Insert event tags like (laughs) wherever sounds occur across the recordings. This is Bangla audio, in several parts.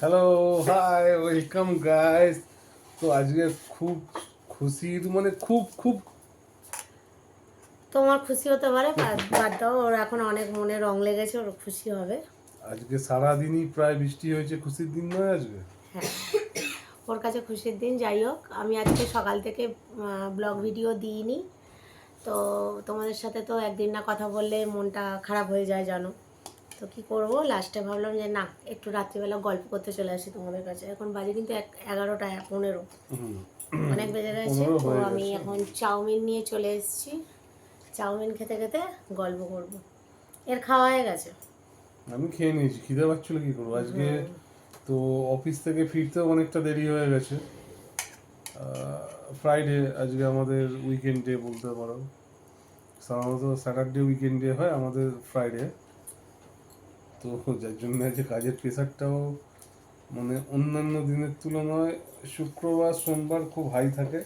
হ্যালো হাই ওয়েলকাম গাইস তো আজকে খুব খুশির মানে খুব খুব তোমার খুশি হতে পারে বাদ বাদ দাও ওর এখন অনেক মনে রং লেগেছে ওর খুশি হবে। আজকে সারাদিনই প্রায় বৃষ্টি হয়েছে খুশির দিন নয় আজকে? হ্যাঁ ওর কাছে খুশির দিন যাই হোক। আমি আজকে সকাল থেকে ব্লগ ভিডিও দিইনি। তো তোমাদের সাথে তো একদিন না কথা বললে মনটা খারাপ হয়ে যায় জানো। তো কি করব? লাস্টে ভাবলাম যে না একটু রাত্রিবেলা গল্প করতে চলে আসি তোমাদের কাছে। এখন বাজে কিন্তু এগারোটা পনেরো। অনেক বেজে গেছে। তো আমি এখন চাউমিন নিয়ে চলে এসেছি। চাউমিন খেতে খেতে গল্প করব। এর খাওয়া হয়ে গেছে। আমি খেয়ে নিয়েছি। খিদে পাচ্ছিল কি করব? আজকে তো অফিস থেকে ফিরতেও অনেকটা দেরি হয়ে গেছে। ফ্রাইডে আজকে আমাদের উইকেন্ড ডে বলতে পারো। সাধারণত স্যাটারডে উইকেন্ড ডে হয় আমাদের ফ্রাইডে তো যার জন্য আজকে কাজের প্রেশারটাও মানে অন্যান্য দিনের তুলনায় শুক্রবার সোমবার খুব হাই থাকে।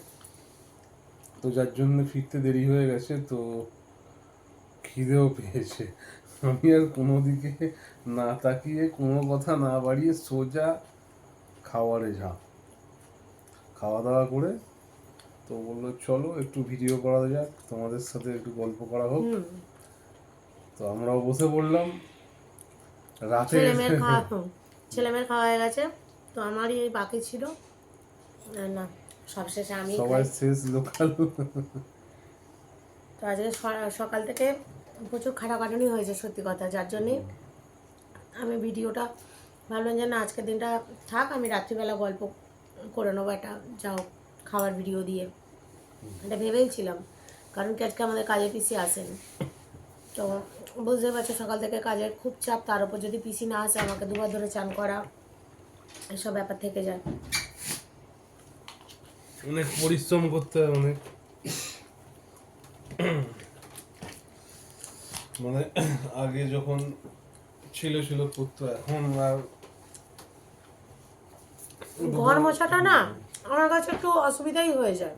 তো যার জন্য ফিরতে দেরি হয়ে গেছে তো খিদেও পেয়েছে। আমি আর কোনো দিকে না তাকিয়ে কোনো কথা না বাড়িয়ে সোজা খাওয়ারে যা খাওয়া দাওয়া করে তো বলল চলো একটু ভিডিও করা যাক তোমাদের সাথে একটু গল্প করা হোক। তো আমরাও বসে পড়লাম। রাতে ছেলে মেয়ের খাওয়া হুম, ছেলে খাওয়া হয়ে গেছে তো আমারই এই বাকি ছিল। না, সবশেষে আমি সবাই শেষ লোকাল তো আজকে সকাল থেকে প্রচুর খাটাখাটুনি হয়েছে সত্যি কথা যার জন্যে আমি ভিডিওটা ভাবলাম যে না আজকের দিনটা থাক আমি রাত্রিবেলা গল্প করে নেব একটা যাও খাওয়ার ভিডিও দিয়ে। এটা ভেবেই ছিলাম কারণ কি আজকে আমাদের কাজে পিসি আসেন। তো বুঝতে পারছ সকাল থেকে কাজের খুব চাপ তার উপর যদি পিসি না আসে আমাকে দুবার ধরে চান করা এসব ব্যাপার থেকে যায়। অনেক পরিশ্রম করতে হয় অনেক। মানে আগে যখন ছিল ছিল করতো এখন আর ঘর মোছাটা না আমার কাছে একটু অসুবিধাই হয়ে যায়।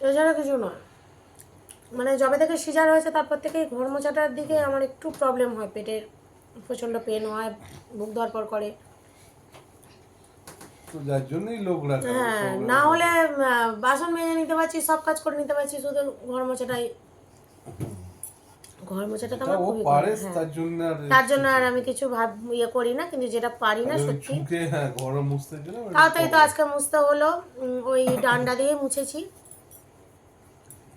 এছাড়া কিছু নয়। মানে যবে থেকে সিজার হয়েছে তারপর থেকে ঘর মোছাটার দিকে আমার একটু প্রবলেম হয় পেটের প্রচণ্ড পেন হয় বুক ধরপর করে। যার জন্যই লোক রাখা হ্যাঁ না হলে বাসন মেজে নিতে পারছি সব কাজ করে নিতে পারছি শুধু ঘর মোছাটাই। ঘর মোছাটা তো আমার খুবই পারে হ্যাঁ। তার জন্য আর তার জন্য আর আমি কিছু ভাব ইয়ে করি না কিন্তু যেটা পারি না সত্যি। হ্যাঁ ঘর মুছতে গেলে ওটা তাড়াতাড়ি তো আজকে মুছতে হলো ওই ডান্ডা দিয়ে মুছেছি।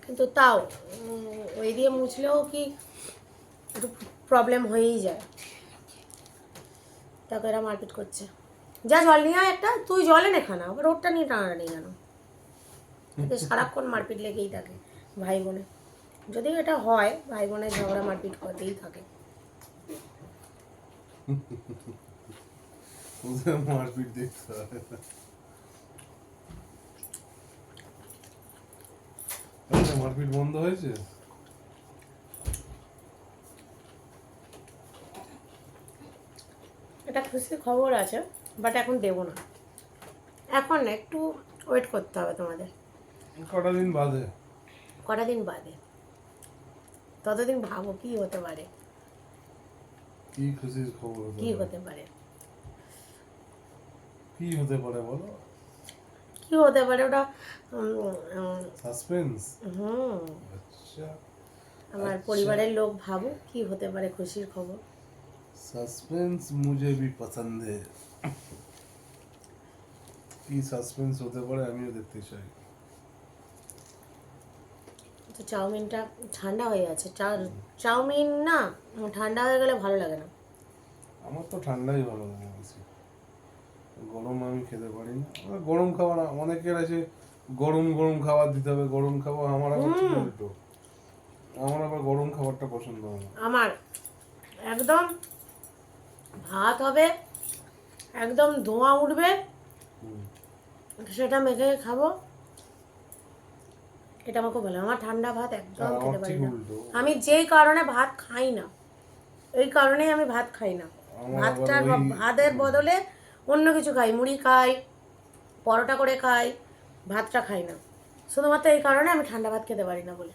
কিন্তু তাও ওই দিয়ে মুছলেও কি একটু প্রবলেম হয়েই যায়। তাকে এরা মারপিট করছে। যা জল নিয়ে আয় একটা, তুই জলে এনে খানা আবার রোডটা নিয়ে টানাটানি কেন? সারাক্ষণ মারপিট লেগেই থাকে ভাই বোনে যদিও এটা হয় ভাই বোনের ঝগড়া মারপিট করতেই থাকে। (laughs) মারপিট দেখতে হবে আচ্ছা, মারপিট বন্ধ হয়েছে এটা খুশির খবর আছে বাট এখন দেবো না। এখন একটু ওয়েট করতে হবে তোমাদের। কটা দিন বাদে? কটা দিন বাদে? ততদিন ভাবো কি হতে পারে। কি খুশির খবর? কি হতে পারে? কি হতে পারে বলো? কি হতে পারে? ওটা সাসপেন্স হুম। আচ্ছা। আমার পরিবারের লোক ভাবো কি হতে পারে খুশির খবর। সাসপেন্স মুঝে ভি পছন্দ है কি সাসপেন্স হতে পারে আমিও দেখতে চাই। তো চাউমিনটা ঠান্ডা হয়ে আছে। চাউমিন না ঠান্ডা হয়ে গেলে ভালো লাগে না। আমার তো ঠান্ডাই ভালো লাগে গরম আমি খেতে পারি না গরম খাবার অনেকের আছে গরম গরম খাবার দিতে হবে গরম খাবার আমার আবার আমার আবার গরম খাবারটা পছন্দ হয় না। আমার একদম ভাত হবে একদম ধোঁয়া উঠবে সেটা মেখে খাব। এটা আমার খুব ভালো আমার ঠান্ডা ভাত একদম খেতে পারি না। আমি যেই কারণে ভাত খাই না এই কারণেই আমি ভাত খাই না। ওই- ভাতের বদলে অন্য কিছু খাই মুড়ি খাই পরোটা করে খাই ভাতটা খাই না। শুধুমাত্র এই কারণে আমি ঠান্ডা ভাত খেতে পারি না বলে।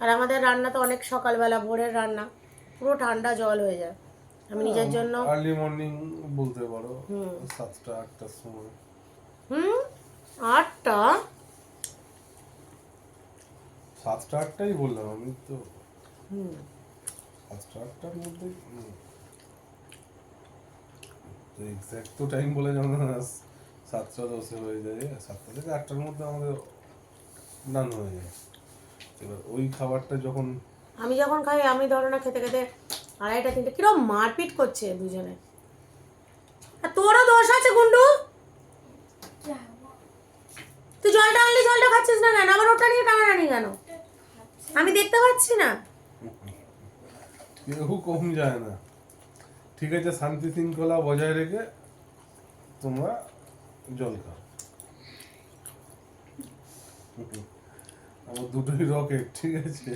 আর আমাদের রান্না তো অনেক সকালবেলা ভোরের রান্না পুরো ঠান্ডা জল হয়ে যায়। আমি নিজের জন্য আর্লি মর্নিং বলতে পারো হুম। সাতটা আটটার সময়। হুম আটটা? সাতটা আটটাই বললাম আমি তো। হুম। সাতটা আটটার মধ্যে এক্স্যাক্ট তো টাইম বলে যেমন সাতটা দশে হয়ে যায় সাতটা থেকে আটটার মধ্যে আমাদের হয়ে যায়। এবার ওই খাবারটা যখন আমি যখন খাই আমি ধরো না খেতে খেতে আড়াইটা তিনটে কিরম মারপিট করছে দুজনে। আর তোরও দোষ আছে গুন্ডু? তুই জলটা আনলি জলটা খাচ্ছিস না কেন? আবার ওটা নিয়ে টানাটানি কেন? আমি দেখতে পাচ্ছি না। কেউ কম যায় না। ঠিক আছে শান্তি শৃঙ্খলা বজায় রেখে তোমরা জল খাও। আমার দুটোই রকেট ঠিক আছে?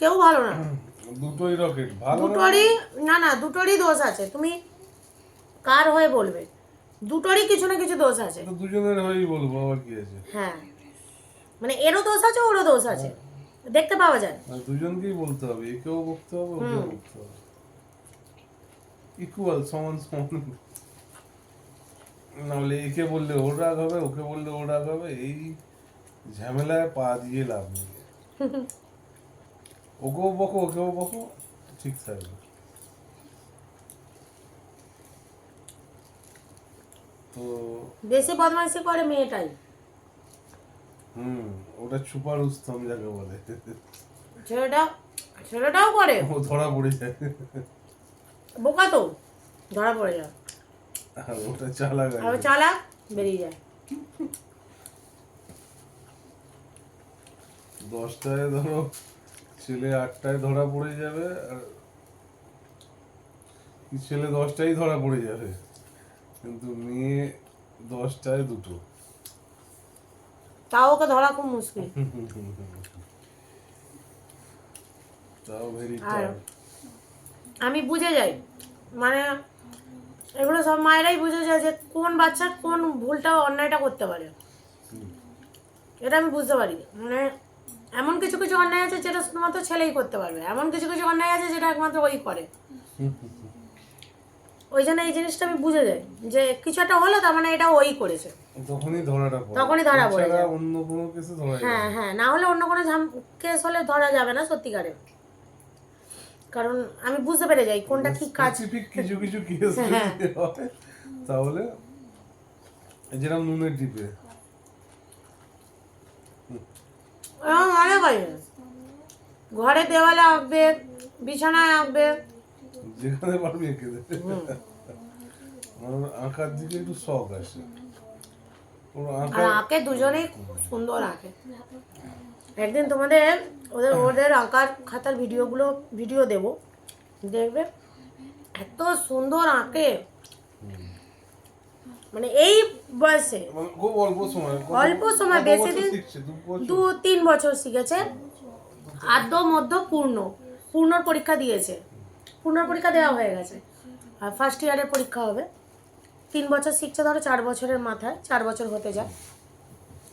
কেউ ভালো না। দুটোই রকেট ভালো দুটোরই না না দুটোরই দোষ আছে। তুমি কার হয়ে বলবে? দুটোরই কিছু না কিছু দোষ আছে। তো দুজনের হয়েই বলব আবার কি আছে? হ্যাঁ। মানে এরও দোষ আছে ওরও দোষ আছে। দেখতে পাওয়া যায়। আর দুজনকেই বলতে হবে একেও বকতে হবে ওকেও বকতে হবে। ইকুয়াল সমান সমান। নাহলে একে বললে ওর রাগ হবে ওকে বললে ওর রাগ হবে এই ঝামেলায় পা দিয়ে লাভ নেই। ওকেও বকো ওকেও বকো ঠিক থাকবে। তো বেশি বদমাইশি করে মেয়েটাই। হুম ওটা ছুপা রুস্তম যাকে বলে। ছেলেটা ছেলেটাও করে। ও ধরা পড়ে যায়। বোকা তো ধরা পড়ে যায়। ওটা চালাক আর চালাক বেরিয়ে যায়। দশটায় ধরো ছেলে আটটায় ধরা পড়ে যাবে আর ছেলে দশটায় ধরা পড়ে যাবে। কিন্তু মেয়ে দশটায় দুটো। তাও ওকে ধরা খুব মুশকিল। তাও ভেরি আর আমি বুঝে যাই মানে এগুলো সব মায়েরাই বুঝে যায় যে কোন বাচ্চা কোন ভুলটা অন্যায়টা করতে পারে। এটা আমি বুঝতে পারি। মানে এমন কিছু কিছু অন্যায় আছে যেটা শুধুমাত্র ছেলেই করতে পারবে। এমন কিছু কিছু অন্যায় আছে যেটা একমাত্র ওই করে। ওই জন্য এই জিনিসটা আমি বুঝে যাই যে কিছু একটা হলো তার মানে এটা ওই করেছে। তখনই ধরাটা তখনই ধরা পড়ে অন্য কোনো কিছু ধরা হ্যাঁ হ্যাঁ না হলে অন্য কোনো কেস হলে ধরা যাবে না সত্যিকারে কারণ আমি বুঝতে পেরে যাই কোনটা কি কাজ। কিছু কিছু কেস হ্যাঁ। তাহলে যেরকম নুনের ডিপে। অনেক ঘরে দেওয়ালে আঁকবে বিছানায় আঁকবে। যেখানে পারবি এঁকে দে। আমার আঁকার দিকে একটু শখ আছে আর আঁকা আঁকে দুজনেই খুব সুন্দর আঁকে। একদিন তোমাদের ওদের ওদের আঁকার খাতার ভিডিওগুলো ভিডিও দেব। দেখবে? এত সুন্দর আঁকে। মানে এই বয়সে। খুব অল্প সময়। অল্প সময়, বেশি দিন- দু দু তিন বছর শিখেছে। আদ্য মধ্য পূর্ণ। পূর্ণর পরীক্ষা দিয়েছে। পূর্ণর পরীক্ষা দেওয়া হয়ে গেছে। আর ফার্স্ট ইয়ারের পরীক্ষা হবে। তিন বছর শিখছে ধরো চার বছরের মাথায় চার বছর হতে যায়।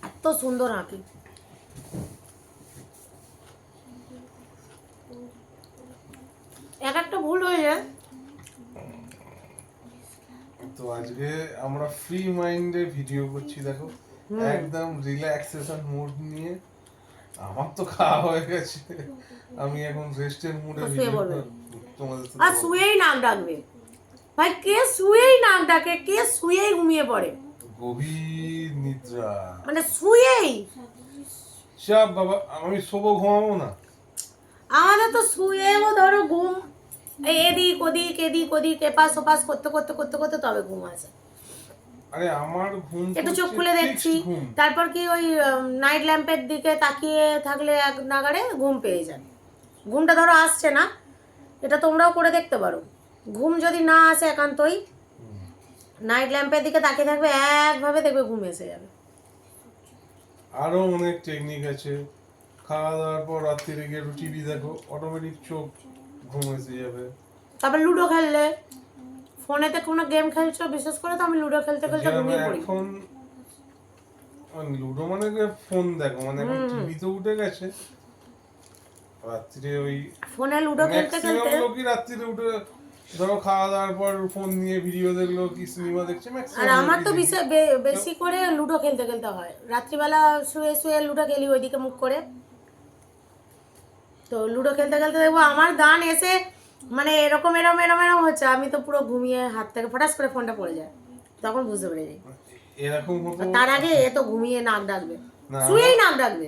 এত সুন্দর আঁকি। এক একটা ভুল হয়ে যায়। তো আজকে আমরা ফ্রি মাইন্ডে ভিডিও করছি দেখো। একদম রিল্যাক্সেশন মুড নিয়ে। আমার তো খাওয়া হয়ে গেছে। আমি এখন রেস্টের মুডে শুয়ে ভিডিও তোমাদের আর শুয়েই নাক ডাকবে। ভাই কে শুয়েই নাক ডাকে কে শুয়েই ঘুমিয়ে পড়ে? গভীর নিদ্রা। মানে শুয়েই? চাপ বাবা আমি শোবো ঘুমাবো না। আমাদের তো শুয়েও ধরো ঘুম এদিক ওদিক এদিক ওদিক এপাশ ওপাশ করতে করতে করতে করতে তবে ঘুম আসে। আরে আমার ঘুম একটু চোখ খুলে দেখছি। তারপর কি ওই নাইট ল্যাম্পের দিকে তাকিয়ে থাকলে এক নাগাড়ে ঘুম পেয়ে যান ঘুমটা ধরো আসছে না এটা তোমরাও করে দেখতে পারো। ঘুম যদি না আসে একান্তই নাইট ল্যাম্পের দিকে তাকিয়ে থাকবে একভাবে দেখবে ঘুম এসে যাবে। আরও অনেক টেকনিক আছে। খাওয়া দাওয়ার পর রাত্রিরে গিয়ে একটু টিভি দেখো অটোমেটিক চোখ ঘুম এসে যাবে। তারপর লুডো খেললে? ফোনেতে কোনো গেম খেলছো? বিশেষ করে তো আমি লুডো খেলতে খেলতে ঘুমিয়ে পড়ি। এখন মানে লুডো মানে ফোন দেখো মানে এখন টিভি তো উঠে গেছে। রাত্রিরে ওই ফোনে লুডো খেলতে খেলতে লোকই রাত্রিরে উঠে ধরো খাওয়া দাওয়ার পর ফোন নিয়ে ভিডিও দেখল কি সিনেমা দেখছে আর আমার তো বেশি করে লুডো খেলতে খেলতে হয়। রাত্রিবেলা শুয়ে শুয়ে লুডো খেলি ওইদিকে মুখ করে। তো লুডো খেলতে খেলতে দেখব আমার গান এসে মানে এরকম এরম এরম এরম হচ্ছে। আমি তো পুরো ঘুমিয়ে হাত থেকে ফটাস করে ফোনটা পড়ে যায়। তখন বুঝতে পেরে যাই। এরকম তার আগে এ তো ঘুমিয়ে নাক ডাকবে। শুয়েই নাক ডাকবে।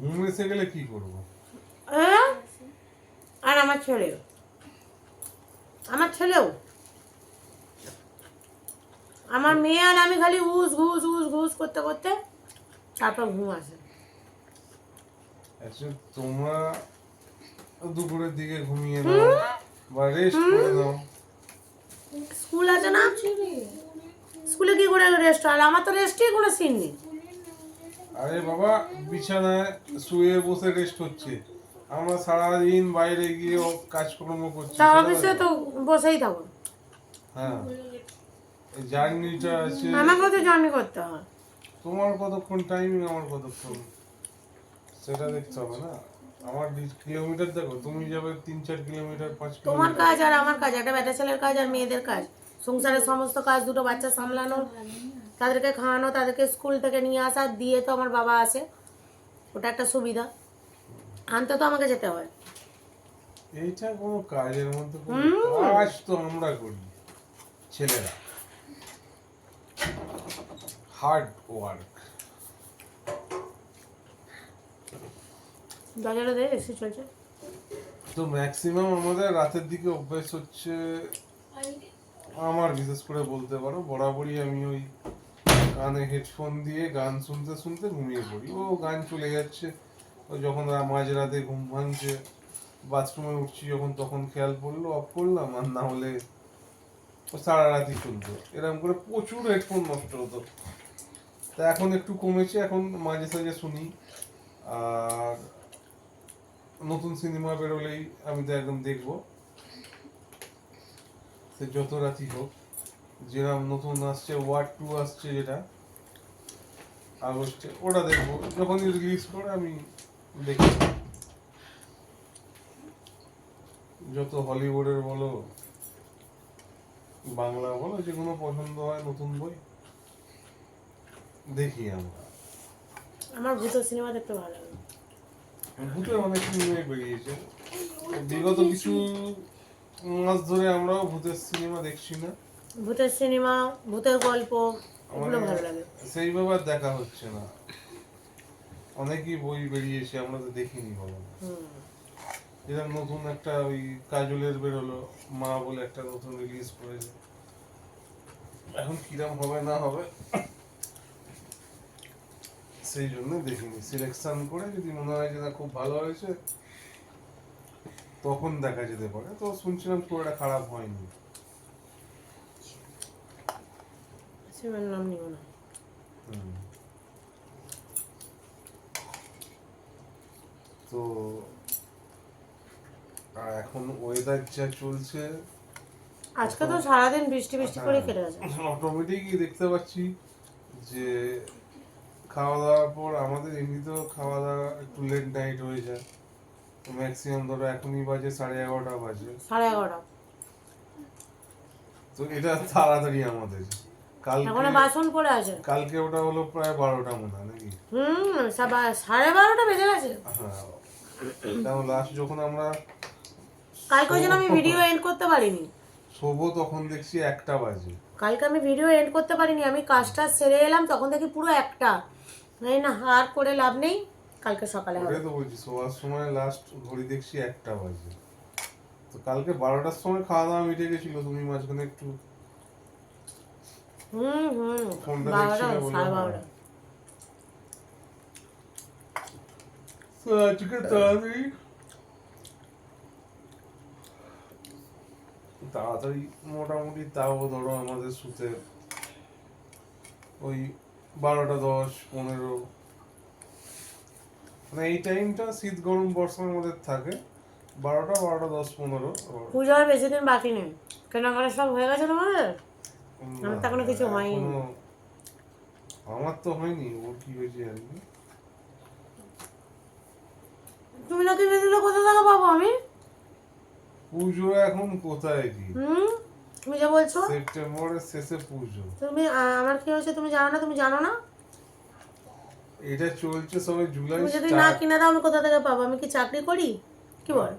ঘুম এসে গেলে কি করব? আর আমার ছেলেও। আমার ছেলেও। আমার মেয়ে আর আমি খালি উস ঘুস উস ঘুস করতে করতে তারপর ঘুম আসে। তোমরা দুপুরের দিকে ঘুমিয়ে নাও বা রেস্ট করে নাও স্কুল আছে না? স্কুলে কি করে রেস্ট আর আমার তো রেস্টই কোনো সিন নেই। আরে বাবা বিছানায় শুয়ে বসে রেস্ট হচ্ছে। আমরা সারাদিন বাইরে গিয়ে কাজকর্ম করছি তা অফিসে তো বসেই থাকো। হ্যাঁ। জার্নিটা আছে। আমাকেও তো জার্নি করতে হয়। তোমার কতক্ষণ? টাইমিং আমার কতক্ষণ? সেটা দেখতে হবে না। আমার কিলোমিটার দেখো তুমি যাবে তিন চার কিলোমিটার পাঁচ তোমার কাজ আর আমার কাজ একটা বেটা ছেলের কাজ আর মেয়েদের কাজ। সংসারের সমস্ত কাজ দুটো বাচ্চা সামলানো তাদেরকে খাওয়ানো তাদেরকে স্কুল থেকে নিয়ে আসা দিয়ে তো আমার বাবা আসে। ওটা একটা সুবিধা। আনতে তো আমাকে যেতে হয়। এইটা কোনো কাজের মধ্যে কাজ তো আমরা করি ছেলেরা। হার্ড ওয়ার্ক বাজারে দিয়ে, এসে চলছে। তো ম্যাক্সিমাম আমাদের রাতের দিকে অভ্যাস হচ্ছে আমার বিশেষ করে বলতে পারো, বরাবরই আমি ওই কানে হেডফোন দিয়ে গান শুনতে শুনতে ঘুমিয়ে পড়ি। ও গান চলে যাচ্ছে, ও যখন মাঝরাতে ঘুম ভাঙছে বাথরুমে উঠছি যখন তখন খেয়াল পড়ল অফ করলাম, আর না হলে ও সারা রাতই চলতো। এরকম করে প্রচুর হেডফোন নষ্ট হতো। তা এখন একটু কমেছে, এখন মাঝে সাঝে শুনি। আর নতুন সিনেমা বেরোলেই আমি তো একদম দেখব। সে যত রাতি হোক যেরকম নতুন আসছে ওয়ার্ড টু আসছে যেটা, আগস্টে, ওটা দেখব। যখনই রিলিজ করে আমি দেখি যত হলিউডের বলো, বাংলা বলো যে কোনো পছন্দ হয়, নতুন বই, দেখি আমরা। আমার ভূতের সিনেমা দেখতে ভালো লাগে। ভূতের অনেক সিনেমা বেরিয়েছে বিগত কিছু মাস ধরে আমরাও ভূতের সিনেমা দেখছি না। ভূতের সিনেমা ভূতের গল্প এগুলো ভালো লাগে। সেইভাবে দেখা হচ্ছে না। অনেকই বই বেরিয়েছে আমরা তো দেখিনি হুম। যেরকম নতুন একটা ওই কাজলের বেরোলো মা বলে একটা নতুন রিলিজ করেছে। এখন কিরম হবে না হবে? সেই জন্য দেখিনি। সিলেকশন করে যদি মনে হয় যে না খুব ভালো হয়েছে তখন দেখা যেতে পারে। তো শুনছিলাম খুব একটা খারাপ হয়নি। নাম না। তো আর এখন ওয়েদার যা চলছে আজকে তো সারাদিন বৃষ্টি বৃষ্টি করে কেটে গেছে। অটোমেটিকই দেখতে পাচ্ছি যে খাওয়া দাওয়ার পর আমাদের এমনিতেও খাওয়া দাওয়া একটু লেট নাইট হয়ে যায়। ম্যাক্সিমাম ধরো এখনই বাজে সাড়ে এগারোটা বাজে। সাড়ে এগারোটা। তো এটা তাড়াতাড়ি আমাদের। কালকে এখনও বাসন পড়ে আছে? কালকে ওটা হলো প্রায় বারোটা মনে হয় নাকি? হুম সাড়ে বারোটা বেজে গেছে। হ্যাঁ লাস্ট যখন আমরা কালকে জন্য আমি ভিডিও এন্ড করতে পারিনি। শোবো তখন দেখছি একটা বাজে। কালকে আমি ভিডিও এন্ড করতে পারিনি আমি কাজটা সেরে এলাম তখন দেখি পুরো একটা। এই না আর করে লাভ নেই কালকে সকালে হবে। তো বলছি শোয়ার সময় লাস্ট ঘড়ি দেখছি একটা বাজে। তো কালকে বারোটার সময় খাওয়া দাওয়া মিটে গেছিল তুমি মাঝখানে একটু হুম হুম ফোনটা দেখছিলে বলে সাড়ে হয়। তো আজকে তাড়াতাড়ি তাড়াতাড়ি মোটামুটি তাও ধরো আমাদের শুতে ওই বারোটা দশ পনেরো। মানে এই টাইমটা শীত গরম বর্ষার মধ্যে থাকে। বারোটা বারোটা দশ পনেরো পুজোর বেশি দিন বাকি নেই। কেনাকাটা সব হয়ে গেছে তোমাদের? আমার তো এখনও কিছু হয়নি। আমার তো হয়নি ওর কি হয়েছে জানি। তুমি না কিনে দিলে কোথা থেকে পাবো আমি? পুজো এখন কোথায় কি হুম? তুমি যা বলছো? সেপ্টেম্বরের শেষে পুজো। তুমি আমার কি হয়েছে তুমি জানো না? তুমি জানো না? এটা চলছে সবাই জুলাই তুমি যদি না। কিনে দাও আমি কোথা থেকে পাবো? আমি কি চাকরি করি? কি বল?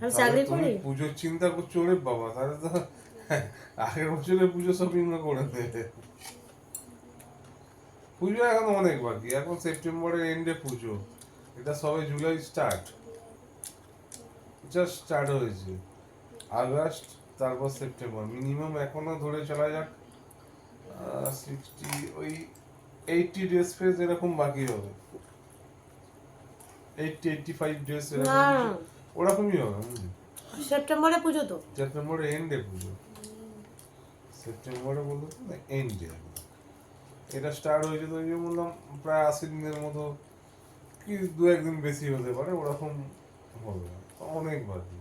আমি চাকরি করি? পুজোর চিন্তা করছ রে বাবা তাহলে তো আগের বছরের পুজো শপিং করে দেবে পুজো এখন অনেক বাকি এখন সেপ্টেম্বরের এন্ডে পুজো। এটা সবে জুলাই স্টার্ট। জাস্ট স্টার্ট হয়েছে। আগস্ট তারপর সেপ্টেম্বর মিনিমাম এখনও ধরে চলা যাক সিক্সটি ওই এইটটি ডেজ ফেজ এরকম বাকি হবে। এইটটি এইটটি ফাইভ ডেজ এরকম ওরকমই হবে সেপ্টেম্বরে পুজো তো। সেপ্টেম্বরের এন্ডে পুজো। সেপ্টেম্বরে এন্ডে এটা স্টার্ট হয়েছে তো যে বললাম প্রায় আশি দিনের মতো। কি দু একদিন বেশি হতে পারে ওরকম হবে অনেক বাকি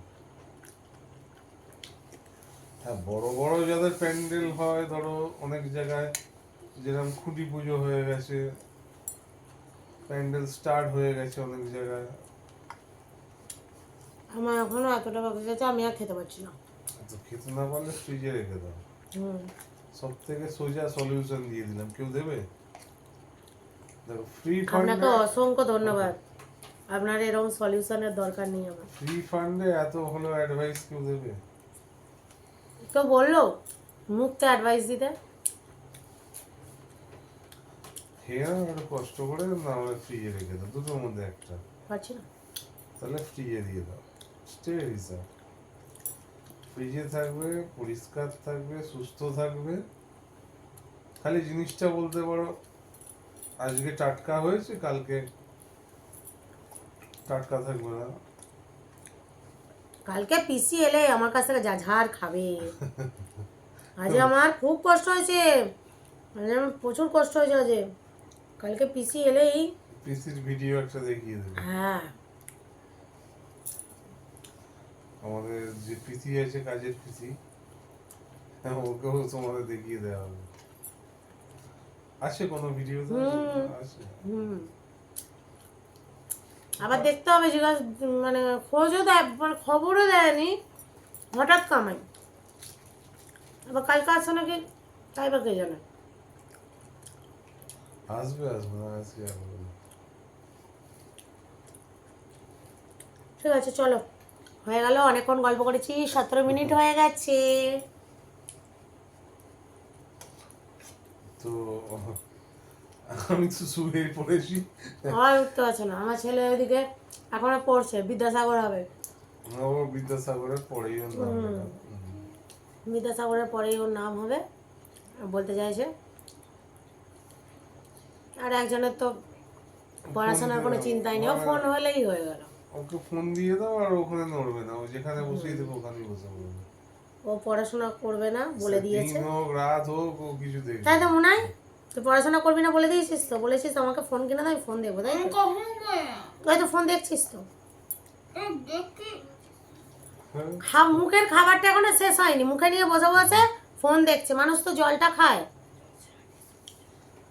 হ্যাঁ বড় বড় যাদের প্যান্ডেল হয় ধরো অনেক জায়গায় যেরকম খুঁটি পুজো হয়ে গেছে প্যান্ডেল স্টার্ট হয়ে গেছে অনেক জায়গায়। আমার এখনও এতটা বাকি আছে আমি আর খেতে পারছি না। তো খেতে না পারলে ফ্রিজে রেখে দাও। সব থেকে সোজা সলিউশন দিয়ে দিলাম। কেউ দেবে? দেখো ফ্রি আপনাকে ফান্ডে অসংখ্য ধন্যবাদ। আপনার এরকম সলিউশনের দরকার নেই আমার। ফ্রি ফান্ডে এত ভালো অ্যাডভাইস কেউ দেবে? তো বলল? মুক্ত অ্যাডভাইস দিতে। কষ্ট করে না ফ্রিজে রেখে দাও দুটোর মধ্যে একটা। পারছি না। তাহলে ফ্রিজে দিয়ে দাও। ফ্রিজে থাকবে পরিষ্কার থাকবে সুস্থ থাকবে। খালি জিনিসটা বলতে পারো আজকে টাটকা হয়েছে কালকে টাটকা থাকবে না। কালকে পিসি এলে আমার কাছ থেকে যা ঝাড় খাবে। আজ আমার খুব কষ্ট হয়েছে। মানে আমার প্রচুর কষ্ট হয়েছে আজ কালকে পিসি এলেই পিসির ভিডিও একটা দেখিয়ে দেবে। হ্যাঁ। আমাদের যে পিসি আছে কাজের পিসি ওকেও তোমাদের দেখিয়ে দেওয়া হবে। আছে কোনো ভিডিও তো। আছে হুম। আবার দেখতে হবে জিজ্ঞাসা মানে খোঁজও দেয় খবরও দেয়নি হঠাৎ কামাই। আবার কালকে আসছে নাকি তাই বা কে জানে। আসবে আসবে না। আজকে ঠিক আছে চলো। হয়ে গেল অনেকক্ষণ গল্প করেছি সতেরো মিনিট হয়ে গেছে। তো আমি তো শুয়ে পড়েছি। আমার উঠতে পারছে না। আমার ছেলে ওইদিকে এখনও পড়ছে বিদ্যাসাগর হবে। ও বিদ্যাসাগরের পরেই ওর নাম। বিদ্যাসাগরের পরেই ওর নাম হবে বলতে চাইছে। আর একজনের তো পড়াশোনার কোনো চিন্তাই নেই। ও ফোন হলেই হয়ে গেল। ওকে ফোন দিয়ে দাও আর ওখানে নড়বে না। ও যেখানে বসিয়ে দেবো ওখানেই বসে পড়বে। ও পড়াশোনা করবে না বলে দিয়েছে। হোক রাত হোক ও কিছু দেখবে। তাই তো মনে হয়? তুই পড়াশোনা করবি না বলে দিয়েছিস তো? বলেছিস আমাকে ফোন কিনে দাও আমি ফোন দেবো তাই তো? তাই তো ফোন দেখছিস তো। হ্যাঁ। খা মুখের খাবারটা এখনও শেষ হয়নি। মুখে নিয়ে বসে বসে ফোন দেখছে। মানুষ তো জলটা খায়।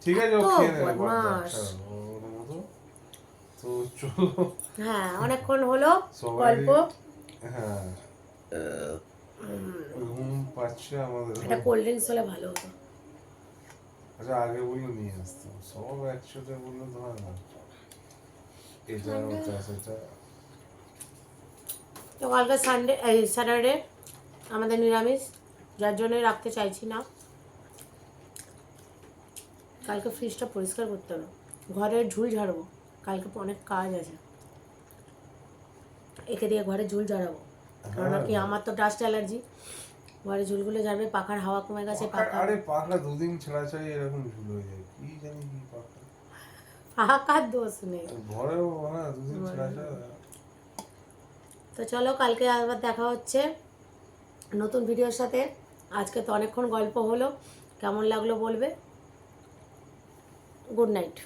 ঠিক আছে মতো। তো চলো। হ্যাঁ অনেকক্ষণ হলো গল্প। হ্যাঁ। ঘুম পাচ্ছে আমাদের। একটা কোল্ড ড্রিঙ্কস হলে ভালো হতো। আচ্ছা আগে নিয়ে আসতাম সব একসাথে বললে তো হয় না। এটা ওটা সেটা। তো কালকে সানডে এই স্যাটারডে আমাদের নিরামিষ। যার জন্যই রাখতে চাইছি না। কালকে ফ্রিজটা পরিষ্কার করতে হবে। ঘরের ঝুল ঝাড়বো। কালকে অনেক কাজ আছে। একে দিয়ে ঘরে ঝুল ঝাড়াবো। কারণ কি আমার তো ডাস্ট অ্যালার্জি ঘরে ঝুলগুলো যাবে পাখার হাওয়া কমে গেছে পাখা- আরে পাখা দুদিন ছাড়া ছাড়াই এরকম ঝুল হয়ে যায়। কি জানি কি পাখা। পাখার দোষ নেই। ঘরেও হ্যাঁ দুদিন ছাড়া ছাড়া তো চলো কালকে আবার দেখা হচ্ছে নতুন ভিডিওর সাথে। আজকে তো অনেকক্ষণ গল্প হলো। কেমন লাগল বলবে? Good night